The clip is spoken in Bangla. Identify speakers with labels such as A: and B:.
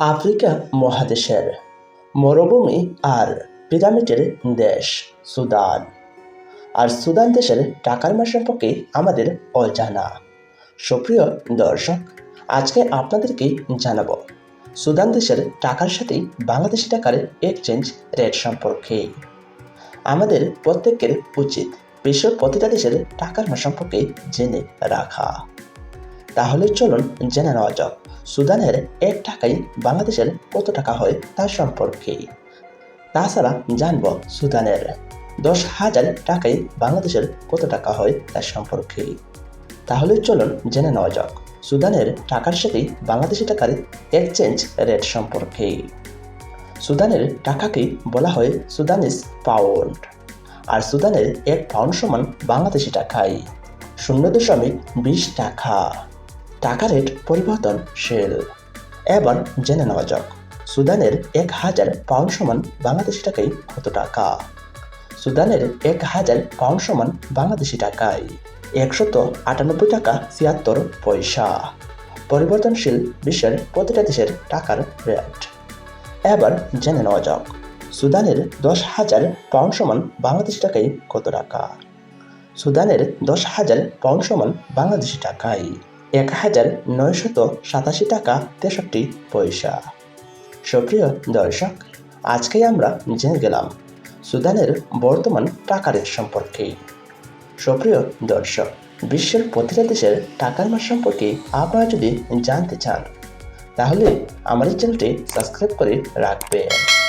A: আফ্রিকা মহাদেশের মরুভূমি আর পিরামিডের দেশ সুদান। আর সুদান দেশের টাকার মান সম্পর্কে আমাদের অজানা। সুপ্রিয় দর্শক, আজকে আপনাদেরকে জানাব, সুদান দেশের টাকার সাথে বাংলাদেশি টাকার এক্সচেঞ্জ রেট সম্পর্কে। আমাদের প্রত্যেকের উচিত বিশ্বের প্রতিটা দেশের টাকার মান সম্পর্কে জেনে রাখা। তাহলে চলুন জেনে নেওয়া যাক, সুদানের এক টাকায় বাংলাদেশের কত টাকা হয় তার সম্পর্কে। তাছাড়া জানব সুদানের দশ হাজার টাকায় বাংলাদেশের কত টাকা হয় তার সম্পর্কে। তাহলে চলুন জেনে নেওয়া যাক, সুদানের টাকার সাথে বাংলাদেশি টাকার এক্সচেঞ্জ রেট সম্পর্কে। সুদানের টাকাকে বলা হয় সুদানিস পাউন্ড, আর সুদানের এক পাউন্ড সমান বাংলাদেশি টাকায় শূন্য দশমিক বিশ টাকা। টাকা রেট পরিবর্তনশীল এবার জেনে নেওয়া যাক, সুদানের এক হাজার পাউন্ড সমান বাংলাদেশি টাকায় কত টাকা? সুদানের এক হাজার পাউন্ড সমান বাংলাদেশি টাকায় একশত আটানব্বই টাকা ছিয়াত্তর পয়সা। পরিবর্তনশীল বিশ্বের প্রতিটা দেশের টাকার রেট। এবার জেনে নেওয়া যাক, সুদানের দশ হাজার পাউন্ড সমান বাংলাদেশি টাকায় কত টাকা? সুদানের দশ হাজার পাউন্ড সমান বাংলাদেশি টাকায় এক হাজার নয়শত সাতাশি টাকা, তেষট্টি পয়সা। সক্রিয় দর্শক আজকে আমরা জেনে গেলাম সুদানের বর্তমান টাকার সম্পর্কে। সক্রিয় দর্শক, বিশ্বের প্রতিটা দেশের টাকার মান সম্পর্কে আপনারা যদি জানতে চান, তাহলে আমাদের চ্যানেলটি সাবস্ক্রাইব করে রাখবেন।